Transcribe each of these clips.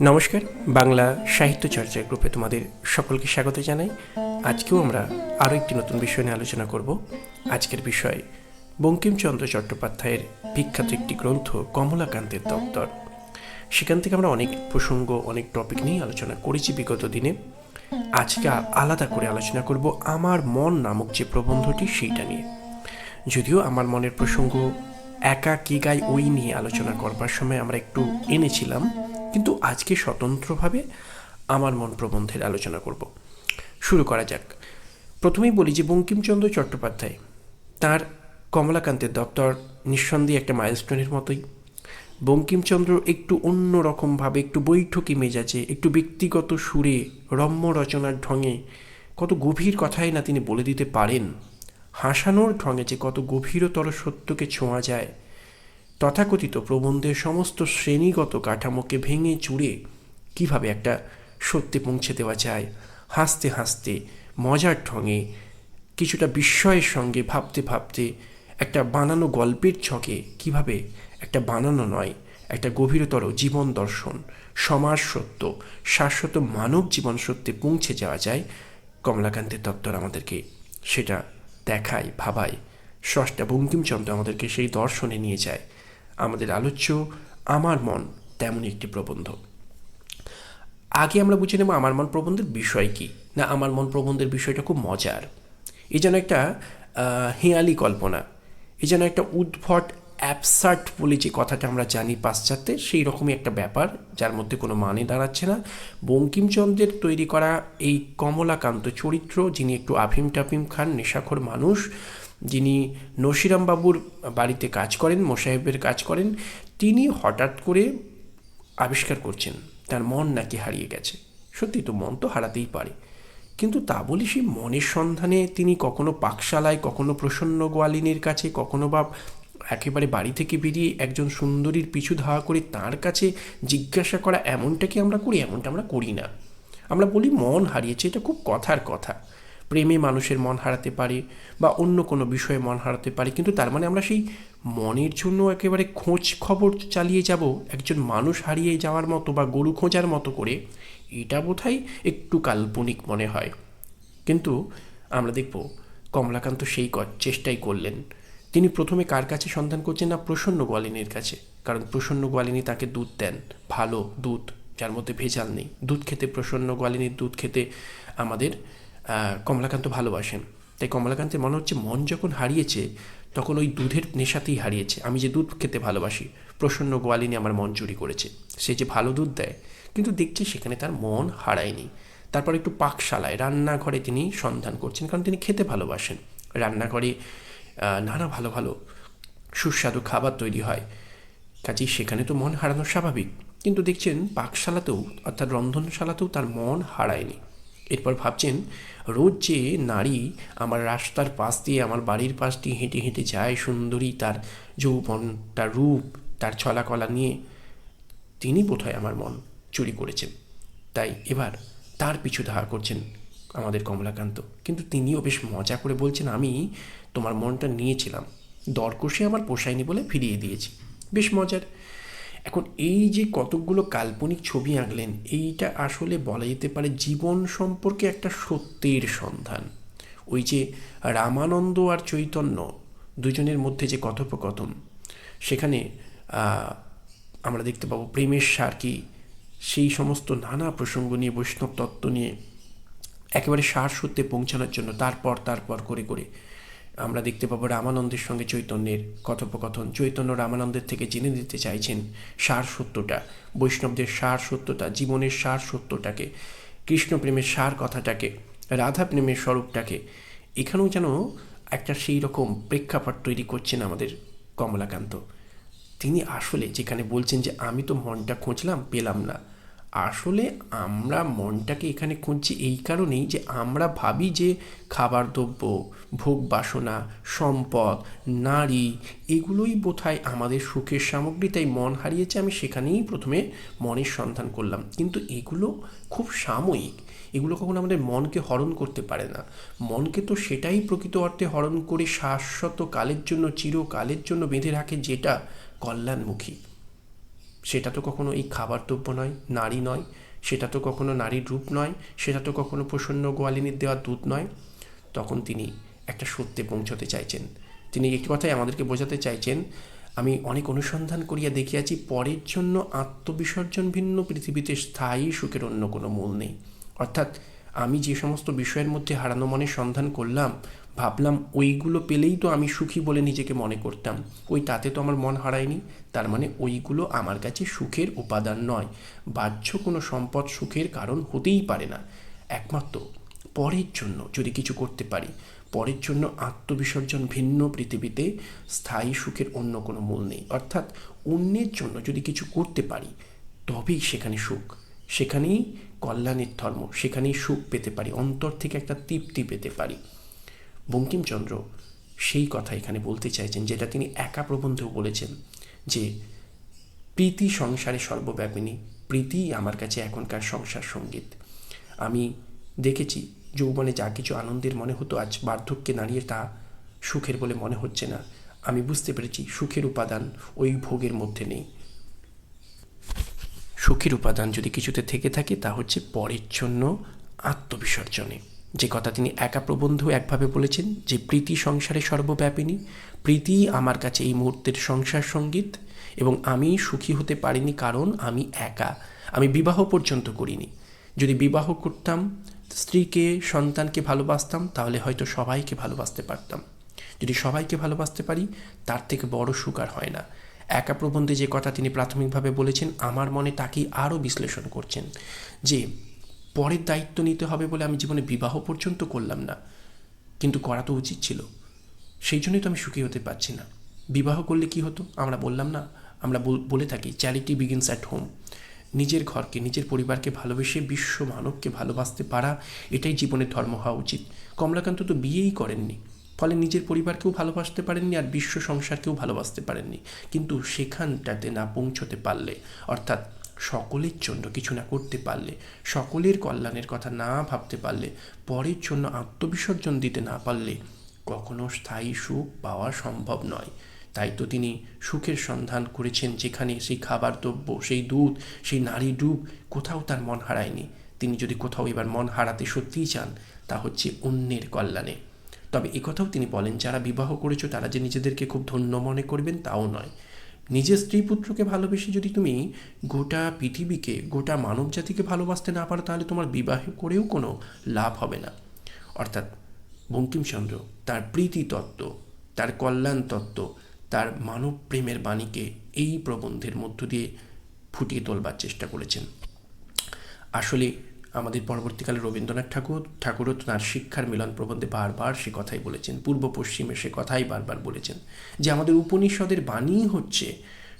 নমস্কার, বাংলা সাহিত্য চর্চা গ্রুপে তোমাদের সকলকে স্বাগত জানাই। আজকেও আমরা আরও একটি নতুন বিষয় নিয়ে আলোচনা করব। আজকের বিষয়, বঙ্কিমচন্দ্র চট্টোপাধ্যায়ের বিখ্যাত একটি গ্রন্থ কমলাকান্তের দপ্তর। সেখান থেকে আমরা অনেক প্রসঙ্গ, অনেক টপিক নিয়ে আলোচনা করেছি বিগত দিনে। আজকে আলাদা করে আলোচনা করব আমার মন নামক যে প্রবন্ধটি, সেইটা নিয়ে। যদিও আমার মনের প্রসঙ্গ একা কি গাই ওই নিয়ে আলোচনা করবার সময় আমরা একটু এনেছিলাম কিন্তু আজকে স্বতন্ত্রভাবে আমার মন প্রবন্ধের আলোচনা করব। শুরু করা যাক। প্রথমেই বলি যে বঙ্কিমচন্দ্র চট্টোপাধ্যায়, তার কমলাকান্তের দপ্তর নিঃসন্দেহে একটা মাইলস্টোনের মতোই। বঙ্কিমচন্দ্র একটু অন্য রকমভাবে, একটু বৈঠকি মেজাজে, একটু ব্যক্তিগত সুরে, রম্য রচনার ঢঙে, কত গভীর কথাই না তিনি বলে দিতে পারেন। হাসানোর ঢঙে যে কত গভীরতর সত্যকে ছোঁয়া যায় তথাকথিত প্রবন্ধের সমস্ত শ্রেণীগত কাঠামোকে ভেঙে চুড়ে কীভাবে একটা সত্যে পৌঁছে দেওয়া যায়? হাসতে হাসতে, মজার ঢঙে কিছুটা বিস্ময়ের সঙ্গে ভাবতে ভাবতে, একটা বানানো গল্পের ছকে কীভাবে একটা বানানো নয়, একটা গভীরতর জীবন দর্শন, সমাজ সত্য, শাশ্বত মানব জীবন সত্যে পৌঁছে যাওয়া যায়? কমলাকান্তের দপ্তর আমাদেরকে সেটা দেখায়, ভাবায়। স্রষ্টা বঙ্কিমচন্দ্র আমাদেরকে সেই দর্শনে নিয়ে যায়। আমাদের আলোচ্য, আমার মন তেমনই একটি প্রবন্ধ। আগে আমরা বুঝে নেব আমার মন প্রবন্ধের বিষয় কি। না, আমার মন প্রবন্ধের বিষয়টা খুব মজার। এই যেন একটা হেঁয়ালি কল্পনা। এই যেন একটা উদ্ভট অ্যাবসার্ট বলে যে কথাটা আমরা জানি পাশ্চাত্যে, সেই রকমই একটা ব্যাপার, যার মধ্যে কোনো মানে দাঁড়াচ্ছে না। বঙ্কিমচন্দ্রের তৈরি করা এই কমলাকান্ত চরিত্র, যিনি একটু আফিম টাফিম খান, নেশাখোর মানুষ যিনি নসিরাম বাবুর বাড়িতে কাজ করেন, মোসাহেবের কাজ করেন, তিনি হঠাৎ করে আবিষ্কার করছেন। তার মন নাকি হারিয়ে গেছে। সত্যি তো মন তো হারাতেই পারে। কিন্তু তা বলি সেই মনের সন্ধানে তিনি কখনো পাকশালায়, কখনো প্রসন্ন গোয়ালিনীর কাছে, কখনো বা একেবারে বাড়ি থেকে বেরিয়ে একজন সুন্দরীর পিছু ধাওয়া করে তার কাছে জিজ্ঞাসা করা, এমনটা কি আমরা করি? এমনটা আমরা করি না। আমরা বলি, মন হারিয়েছে, এটা খুব কথার কথা। প্রেমে মানুষের মন হারাতে পারে বা অন্য কোনো বিষয়ে মন হারাতে পারে। কিন্তু তার মানে আমরা সেই মনের জন্য একেবারে খোঁজ খবর চালিয়ে যাব, একজন মানুষ হারিয়ে যাওয়ার মতো বা গরু খোঁজার মতো করে, এটা বোধহয় একটু কাল্পনিক মনে হয়। কিন্তু আমরা দেখব, কমলাকান্ত সেই চেষ্টাই করলেন। তিনি প্রথমে কার কাছে সন্ধান করছেন না প্রসন্ন গোয়ালিনীর কাছে? কারণ প্রসন্ন গোয়ালিনী তাকে দুধ দেন, ভালো দুধ, যার মধ্যে ভেজাল নেই। দুধ খেতে প্রসন্ন গোয়ালিনীর দুধ খেতে আমাদের কমলাকান্ত ভালোবাসেন। তাই কমলাকান্তের মনে হচ্ছে মন যখন হারিয়েছে, তখন ওই দুধের নেশাতেই হারিয়েছে। আমি যে দুধ খেতে ভালোবাসি, প্রসন্ন গোয়ালিনী আমার মন চুরি করেছে। সে যে ভালো দুধ দেয়, কিন্তু দেখছে সেখানে তার মন হারায়নি। তারপর একটু পাকশালায়, রান্নাঘরে তিনি সন্ধান করছেন, কারণ তিনি খেতে ভালোবাসেন। রান্নাঘরে নানা ভালো ভালো সুস্বাদু খাবার তৈরি হয়। কাজেই সেখানে তো মন হারানো স্বাভাবিক। কিন্তু দেখছেন পাকশালাতেও, অর্থাৎ রন্ধনশালাতেও তার মন হারায়নি। এরপর ভাবছেন, রোজ যে নারী আমার রাস্তার পাশ দিয়ে আমার বাড়ির পাশ দিয়ে হেঁটে হেঁটে যায় সুন্দরী তার যৌবন, তার রূপ, তার ছলাকলা নিয়ে, তিনি বোধহয় আমার মন চুরি করেছেন। তাই এবার তার পিছু ধাওয়া করছেন আমাদের কমলাকান্ত। কিন্তু তিনিও বেশ মজা করে বলছেন, আমি তোমার মনটা নিয়েছিলাম। দরকষে আমার পোষায়নি বলে ফিরিয়ে দিয়েছি। বেশ মজার। এখন এই যে কতকগুলো কাল্পনিক ছবি আঁকলেন, এইটা আসলে বলা যেতে পারে জীবন সম্পর্কে একটা সত্যের সন্ধান। ওই যে রামানন্দ আর চৈতন্য দুজনের মধ্যে যে কথোপকথন, সেখানে আমরা দেখতে পাবো প্রেমের সার কি, সেই সমস্ত নানা প্রসঙ্গ নিয়ে, বৈষ্ণব তত্ত্ব নিয়ে একেবারে সার সত্যে পৌঁছানোর জন্য, তারপর তারপর করে করে। আমরা দেখতে পাবো রামানন্দের সঙ্গে চৈতন্যের কথোপকথন। চৈতন্য রামানন্দের থেকে জেনে দিতে চাইছেন সার সত্যটা, বৈষ্ণবদের সার সত্যটা জীবনের সার সত্যটাকে কৃষ্ণ প্রেমের সার কথাটাকে রাধা প্রেমের স্বরূপটাকে। এখানেও যেন একটা সেই রকম প্রেক্ষাপট তৈরি করছেন আমাদের কমলাকান্ত। তিনি আসলে যেখানে বলছেন যে, আমি তো মনটা খুঁজলাম, পেলাম না। আসলে আমরা মনটাকে এখানে খুঁজছি এই কারণেই যে আমরা ভাবি যে খাবার দ্রব্য ভোগ বাসনা, সম্পদ, নারী এগুলোই বোধহয় আমাদের সুখের সামগ্রী, তাই মন হারিয়েছে আমি সেখানেই প্রথমে মনের সন্ধান করলাম। কিন্তু এগুলো খুব সাময়িক। এগুলো কখনো আমাদের মনকে হরণ করতে পারে না। মনকে তো সেটাই প্রকৃত অর্থে হরণ করে শাশ্বত কালের জন্য, চিরকালের জন্য বেঁধে রাখে যেটা কল্যাণমুখী। সেটা তো কখনো এই খাবার দ্রব্য নয়, নারী নয়, সেটা তো কখনো নারীর রূপ নয়, সেটা তো কখনো প্রসন্ন গোয়ালিনীর দেওয়া দুধ নয়। তখন তিনি একটা সত্যে পৌঁছতে চাইছেন। তিনি একটি কথাই আমাদেরকে বোঝাতে চাইছেন, আমি অনেক অনুসন্ধান করিয়া দেখিয়াছি, পরের জন্য আত্মবিসর্জন ভিন্ন পৃথিবীতে স্থায়ী সুখের অন্য কোনো মূল নেই। অর্থাৎ আমি যে সমস্ত বিষয়ের মধ্যে হারানো মনে সন্ধান করলাম, ভাবলাম ওইগুলো পেলেই তো আমি সুখী বলে নিজেকে মনে করতাম। ওই তাতে তো আমার মন হারায়নি। তার মানে ওইগুলো আমার কাছে সুখের উপাদান নয়। বাহ্য কোনো সম্পদ সুখের কারণ হতেই পারে না। একমাত্র পরের জন্য যদি কিছু করতে পারি, পরের জন্য আত্মবিসর্জন ভিন্ন পৃথিবীতে স্থায়ী সুখের অন্য কোনো মূল নেই। অর্থাৎ অন্যের জন্য যদি কিছু করতে পারি, তবেই সেখানে সুখ। সেখানেই কল্যাণের ধর্ম, সেখানেই সুখ পেতে পারি, অন্তর থেকে একটা তৃপ্তি পেতে পারি। বঙ্কিমচন্দ্র সেই কথা এখানে বলতে চাইছেন, যেটা তিনি একা প্রবন্ধেও বলেছেন, যে প্রীতি সংসারে সর্বব্যাপিনী, প্রীতি আমার কাছে এখনকার সংসার সংগীত। আমি দেখেছি যৌবনে যা কিছু আনন্দের মনে হতো, আজ বার্ধক্যে দাঁড়িয়ে তা সুখের বলে মনে হচ্ছে না। আমি বুঝতে পেরেছি সুখের উপাদান ওই ভোগের মধ্যে নেই। সুখের উপাদান যদি কিছুতে থেকে থাকে, তা হচ্ছে পরের জন্য আত্মবিসর্জনে। যে কথা তিনি একা প্রবন্ধ একভাবে বলেছেন, যে প্রীতি সংসারে সর্বব্যাপিনী, প্রীতি আমার কাছে এই মুহূর্তের সংসার সংগীত, এবং আমি সুখী হতে পারিনি কারণ আমি একা, আমি বিবাহ পর্যন্ত করিনি। যদি বিবাহ করতাম, স্ত্রীকে, সন্তানকে ভালোবাসতাম, তাহলে হয়তো সবাইকে ভালোবাসতে পারতাম। যদি সবাইকে ভালোবাসতে পারি, তার থেকে বড় সুখ আর হয় না। একা প্রবন্ধে যে কথা তিনি প্রাথমিকভাবে বলেছেন, আমার মনে তাকেই আরও বিশ্লেষণ করছেন যে পরের দায়িত্ব নিতে হবে বলে আমি জীবনে বিবাহ পর্যন্ত করলাম না, কিন্তু করা তো উচিত ছিল। সেই জন্যই তো আমি সুখী হতে পারছি না। বিবাহ করলে কি হতো? আমরা বললাম না। আমরা বলে থাকি, চ্যারিটি বিগিনস অ্যাট হোম। নিজের ঘরকে, নিজের পরিবারকে ভালোবেসে বিশ্ব মানবকে ভালোবাসতে পারা, এটাই জীবনের ধর্ম হওয়া উচিত। কমলাকান্ত তো বিয়েই করেননি। ফলে নিজের পরিবারকেও ভালোবাসতে পারেননি আর বিশ্ব সংসারকেও ভালোবাসতে পারেননি। কিন্তু সেখানটাতে না পৌঁছতে পারলে, অর্থাৎ সকলের জন্য কিছু না করতে পারলে, সকলের কল্যাণের কথা না ভাবতে পারলে, পরের জন্য আত্মবিসর্জন দিতে না পারলে কখনো স্থায়ী সুখ পাওয়া সম্ভব নয়। তাই তো তিনি সুখের সন্ধান করেছেন যেখানে সেই খাবার দ্রব্য, সেই দুধ, সেই নারী ডুব কোথাও তার মন হারায়নি। তিনি যদি কোথাও এবার মন হারাতে সত্যিই চান, তা হচ্ছে অন্যের কল্যাণে। তবে একথাও তিনি বলেন, যারা বিবাহ করেছ, তারা যে নিজেদেরকে খুব ধন্য মনে করবেন, তাও নয়। নিজের স্ত্রী পুত্রকে ভালোবেসে যদি তুমি গোটা পৃথিবীকে, গোটা মানব জাতিকে ভালোবাসতে না পারো, তাহলে তোমার বিবাহ করেও কোনো লাভ হবে না। অর্থাৎ বঙ্কিমচন্দ্র তার প্রীতি তত্ত্ব তার কল্যাণ তত্ত্ব তার মানব প্রেমের বাণীকে এই প্রবন্ধের মধ্য দিয়ে ফুটিয়ে তোলবার চেষ্টা করেছেন। আসলে আমাদের পরবর্তীকালে রবীন্দ্রনাথ ঠাকুর, ঠাকুরও তার শিক্ষার মিলন প্রবন্ধে বারবার সে কথাই বলেছেন। পূর্ব পশ্চিমে সে কথাই বারবার বলেছেন যে, আমাদের উপনিষদের বাণী হচ্ছে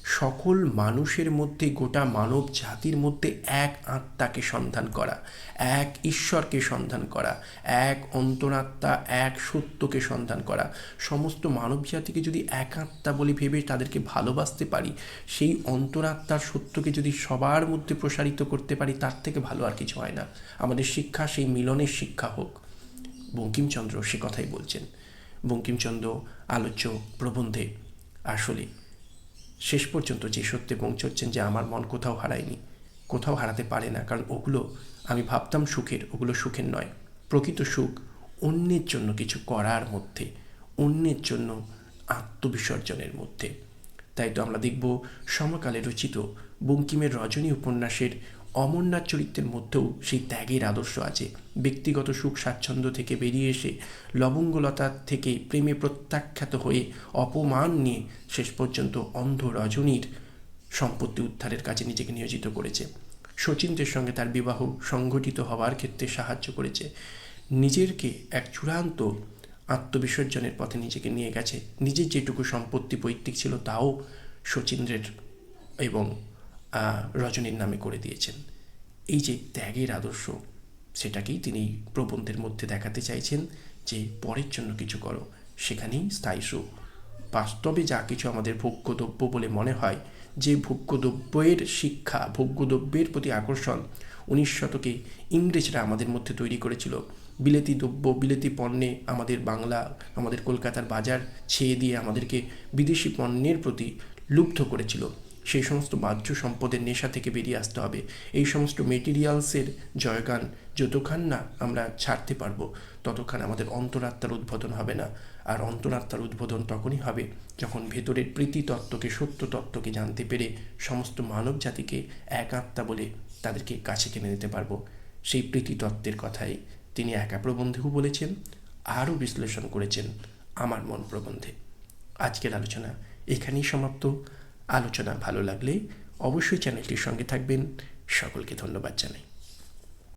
সকল মানুষের মধ্যে, গোটা মানব জাতির মধ্যে এক আত্মাকে সন্ধান করা, এক ঈশ্বরকে সন্ধান করা, এক অন্তরাত্মা, এক সত্যকে সন্ধান করা। সমস্ত মানব জাতিকে যদি এক আত্মা বলে ভেবে তাদেরকে ভালোবাসতে পারি, সেই অন্তরাত্মার সত্যকে যদি সবার মধ্যে প্রসারিত করতে পারি, তার থেকে ভালো আর কিছু হয় না। আমাদের শিক্ষা সেই মিলনের শিক্ষা হোক। বঙ্কিমচন্দ্র সে কথাই বলছেন। বঙ্কিমচন্দ্র আলোচ্য প্রবন্ধে আসলে শেষ পর্যন্ত যে সত্যে পৌঁছচ্ছেন যে আমার মন কোথাও হারায়নি, কোথাও হারাতে পারে না, কারণ ওগুলো আমি ভাবতাম সুখের, ওগুলো সুখের নয়। প্রকৃত সুখ অন্যের জন্য কিছু করার মধ্যে, অন্যের জন্য আত্মবিসর্জনের মধ্যে। তাই তো আমরা দেখব সমকালে রচিত বঙ্কিমের রজনী উপন্যাসের অমরনাথ চরিত্রের মধ্যেও সেই ত্যাগের আদর্শ আছে। ব্যক্তিগত সুখ, স্বাচ্ছন্দ্য থেকে বেরিয়ে এসে লবঙ্গলতা থেকে প্রেমে প্রত্যাখ্যাত হয়ে অপমান নিয়ে শেষ পর্যন্ত অন্ধ রজনীর সম্পত্তি উদ্ধারের কাজে নিজেকে নিয়োজিত করেছে। শচীন্দ্রের সঙ্গে তার বিবাহ সংঘটিত হওয়ার ক্ষেত্রে সাহায্য করেছে। নিজেরকে এক চূড়ান্ত আত্মবিসর্জনের পথে নিজেকে নিয়ে গেছে। নিজের যেটুকু সম্পত্তি, পৈতৃক ছিল, তাও শচীন্দ্রের এবং রজনীর নামে করে দিয়েছেন। এই যে ত্যাগের আদর্শ, সেটাকেই তিনি প্রবন্ধের মধ্যে দেখাতে চাইছেন যে পরের জন্য কিছু করো, সেখানেই স্থায়ী সুখ বাস্তবে যা কিছু আমাদের ভোগ্যদ্রব্য বলে মনে হয়, যে ভোগ্যদ্রব্যের শিক্ষা, ভোগ্যদ্রব্যের প্রতি আকর্ষণ উনিশ শতকে ইংরেজরা আমাদের মধ্যে তৈরি করেছিল। বিলেতি দ্রব্য, বিলেতি পণ্যে আমাদের বাংলা, আমাদের কলকাতার বাজার ছেয়ে দিয়ে আমাদেরকে বিদেশি পণ্যের প্রতি লুব্ধ করেছিল। সেই সমস্ত বাহ্য সম্পদের নেশা থেকে বেরিয়ে আসতে হবে। এই সমস্ত মেটেরিয়ালসের জয়গান যতক্ষণ না আমরা ছাড়তে পারব ততক্ষণ আমাদের অন্তরাত্মার উদ্বোধন হবে না। আর অন্তরাত্মার উদ্বোধন তখনই হবে যখন ভেতরের প্রীতি তত্ত্বকে, সত্য তত্ত্বকে জানতে পেরে সমস্ত মানব জাতিকে এক আত্মা বলে তাদেরকে কাছে টেনে নিতে পারব। সেই প্রীতি তত্ত্বের কথাই তিনি একা প্রবন্ধেও বলেছেন, আরও বিশ্লেষণ করেছেন আমার মন প্রবন্ধে। আজকের আলোচনা এখানেই সমাপ্ত। আলোচনা ভালো লাগলে অবশ্যই চ্যানেলটির সঙ্গে থাকবেন। সকলকে ধন্যবাদ জানাই।